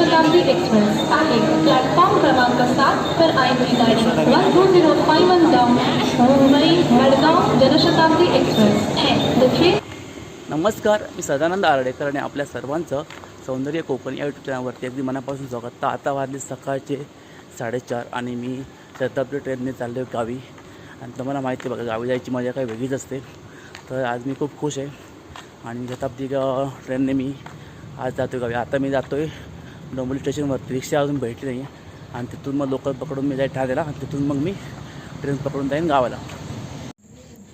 Janshatabdi express आहे. Platform क्रमांक सात तर आहे गाडी. One two zero five one down Mumbai Madgaon Janshatabdi express है. द ट्रेन नमस्कार मी सदानंद आरडेकर आणि आपल्या सर्वांचं सौंदर्य कोकण या यूट्यूब चॅनलवरती अगदी मनापासून स्वागत. तर आता वाजले सकाळचे साडेचार आणि मी शताब्दी ट्रेनने चाललो गावी. आणि तुम्हाला माहिती आहे बघा गावी जायची मजा काही वेगळीच असते. तर आज मी खूप खुश आहे. आणि शताब्दी ट्रेनने मी आज जातो गावी. आता मी जातो आहे डोंबिवली स्टेशनवरती रिक्षा अजून भेटली नाही आणि तिथून मग लोकल पकडून मी जाईल ठाण्याला आणि तिथून मग मी ट्रेन पकडून जाईन गावाला.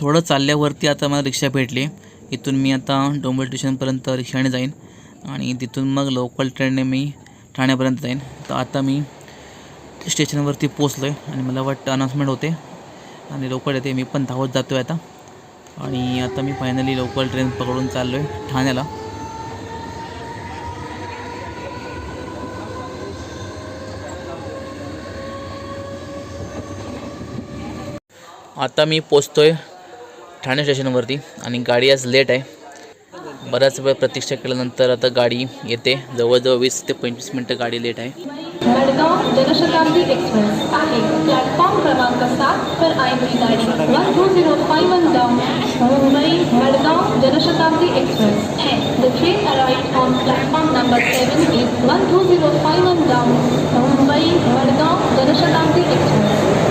थोडं चालल्यावरती आता मला रिक्षा भेटली. इथून मी आता डोंबिवली स्टेशनपर्यंत रिक्षाने जाईन. आणि तिथून मग लोकल ट्रेनने मी ठाण्यापर्यंत जाईन. तर आता मी स्टेशनवरती पोचलो आहे आणि मला वाटतं अनाऊन्समेंट होते. आणि लवकर येते. मी पण धावत जातो आहे आता. आणि आता मी फायनली लोकल ट्रेन पकडून चाललो आहे ठाण्याला. आता मी पोचतो आहे ठाणे स्टेशनवरती आणि गाडी आज लेट आहे. बराच वेळ प्रतीक्षा केल्यानंतर आता गाडी येते. जवळजवळ वीस ते पंचवीस मिनटं गाडी लेट आहे. जनशताब्दी एक्सप्रेस आहे. प्लॅटफॉर्म क्रमांक सात तर आहे गाडी. One two zero five one down Mumbai Madgaon Janshatabdi express. है the train arrived on platform number seven is one two zero five one down Mumbai Madgaon Janshatabdi express.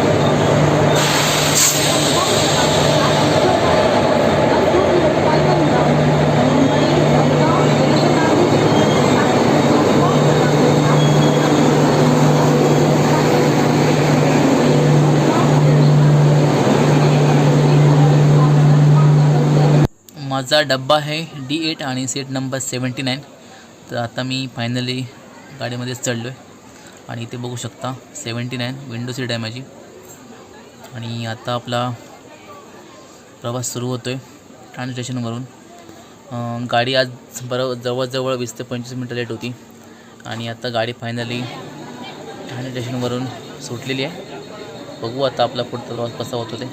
माझा डब्बा आहे डी एट आणि सीट नंबर सेवन्टी नाईन. तर आता मी finally गाडीमध्येच चढलो आहे आणि इथे बघू शकता सेवन्टी नाईन विंडो सीट आहे माझी. आणि आता आपला प्रवास सुरू होतो आहे ठाणे स्टेशनवरून गाडी आज बरं जवळजवळ वीस ते पंचवीस मिनटं लेट होती. आणि आता गाडी फायनली ठाणे स्टेशनवरून सुटलेली आहे. बघू आता आपला पुढचा प्रवास कसा होतो ते.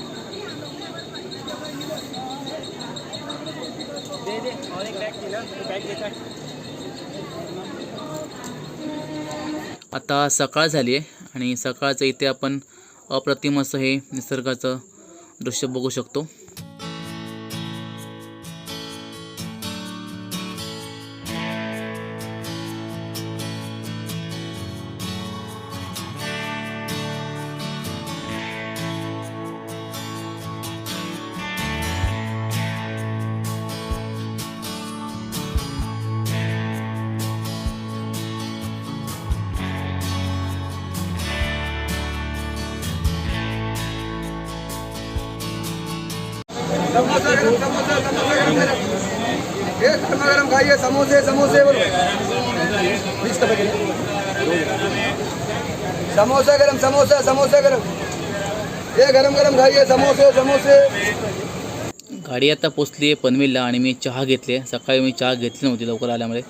आता सकाळ झाली आहे आणि सकाळचं इथे आपण अप्रतिम असं हे निसर्गाचं दृश्य बघू शकतो. गरमा गरम खाइए समोसे समोसे बोलो बीस का पैकेट समोसा गरम समोसा समोसा गरम हे गरम गरम खाइए समोसे समोसे गाडी आता पोचली आहे पनवेलला आणि मी चहा घेतली आहे. सकाळी मी चहा घेतली नव्हती लवकर आल्यामुळे.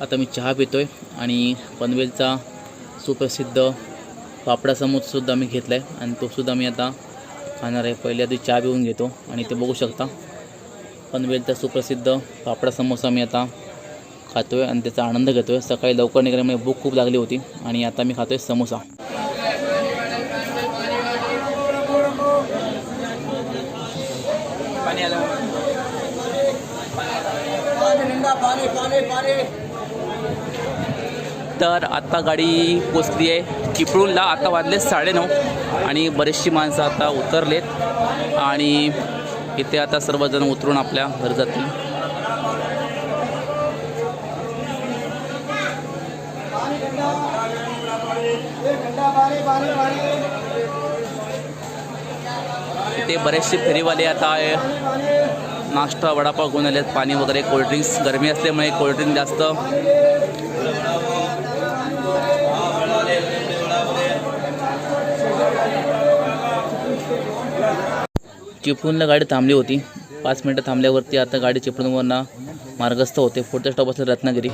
आता मी चहा पितो आहे आणि पनवेलचा सुप्रसिद्ध पापडा समोसासुद्धा मी घेतला आहे आणि तोसुद्धा मी आता खाणार आहे. पहिले आधी चहा पिऊन घेतो आणि ते बघू शकता. पनवेलचा सुप्रसिद्ध पापडा समोसा मी आता खातो आहे आणि त्याचा आनंद घेतो आहे सकाळी लवकर निघाल्यामुळे भूक खूप लागली होती आणि आता मी खातो आहे समोसा. तर आत्ता गाडी पोचली आहे चिपळूणला आता वाजले साडेनऊ आणि बरेचशी माणसं आता उतरलेत आणि इथे आता सर्वजण उतरून आपल्या घर जातील इथे बरेचसे फेरीवाले आता आहे. नाश्ता वडापाव घेऊन आलेत. पाणी वगैरे कोल्ड्रिंक्स गरमी असल्यामुळे कोल्ड्रिंक जास्त चिपळूणला गाडी थांबली होती. पाच मिनटं थांबल्यावरती आता गाडी चिपळूणवरनं मार्गस्थ होते. पुढचा स्टॉप असला रत्नागिरी.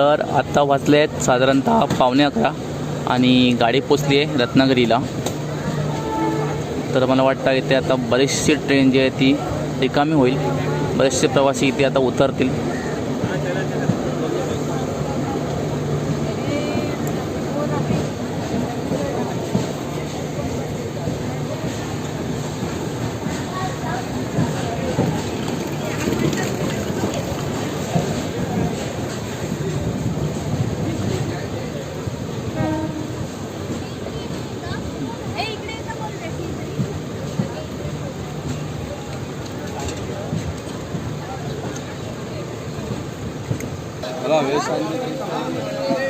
तर आत्ता वाचले आहेत साधारणतः पावणे अकरा आणि गाडी पोचली आहे रत्नागिरीला. तर मला वाटतं इथे आता बरीचशी ट्रेन जी आहे ती रिकामी होईल. बरेचसे प्रवासी इथे आता उतरतील.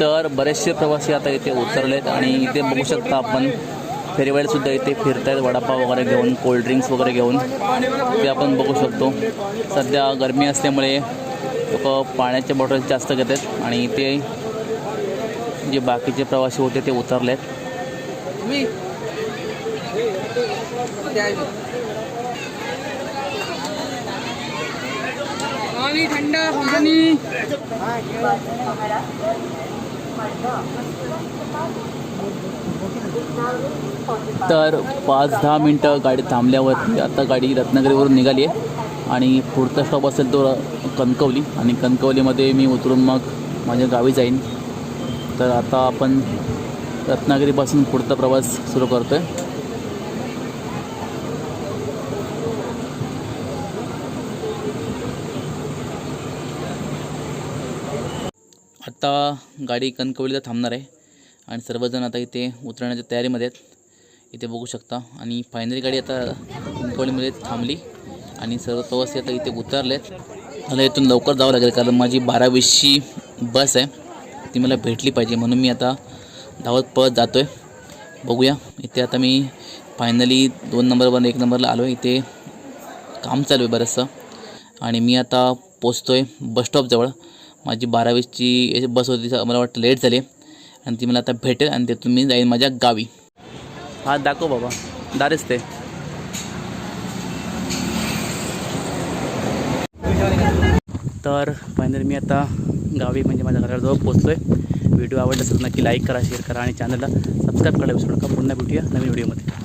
तर बरेचसे प्रवासी आता इथे उतरलेत आणि इथे बघू शकता आपण फेरीवाडीसुद्धा इथे फिरतायत वडापाव वगैरे घेऊन कोल्ड्रिंक्स वगैरे घेऊन. ते आपण बघू शकतो. सध्या गरमी असल्यामुळे लोक पाण्याच्या बॉटल्स जास्त घेत आहेत आणि इथे जे बाकीचे प्रवासी होते ते उतरलेत. पाणी थंड पाणी. तर पाच दहा मिनटं गाडी थांबल्यावरती आता गाडी रत्नागिरीवरून निघाली आहे. आणि पुढचा स्टॉप असेल तो र- कणकवली. आणि कणकवलीमध्ये मी उतरून मग माझ्या गावी जाईन. तर आता आपण रत्नागिरीपासून पुढचा प्रवास सुरू करतो आहे आत्ता गाडी कणकवलीला थांबणार आहे. आणि सर्वजण आता इथे उतरण्याच्या तयारीमध्ये आहेत. इथे बघू शकता. आणि फायनली गाडी आता कणकवलीमध्ये थांबली. आणि सर्व प्रवासी आता इथे उतरले आहेत. मला इथून लवकर जावं लागेल कारण माझी बारावीसची बस आहे. ती मला भेटली पाहिजे. म्हणून मी आता धावत पळत जातो आहे बघूया. इथे आता मी फायनली दोन नंबरवर एक नंबरला आलो आहे इथे काम चालू आहे बरंचसं. आणि मी आता पोचतो आहे बसस्टॉपजवळ माझी बारावीसची बस होती मला वाटतं लेट झाली. आणि ती मला आता भेटेल आणि तिथून मी जाईन माझ्या गावी. हा दाखव बाबा. दारेच ते. तर फायनली मी आता गावी म्हणजे माझ्या घराजवळ पोचतो आहे व्हिडिओ आवडला तर नक्की लाईक करा शेअर करा आणि चॅनलला सबस्क्राईब करायला विसरू नका. पुन्हा भेटूया नवीन व्हिडिओमध्ये.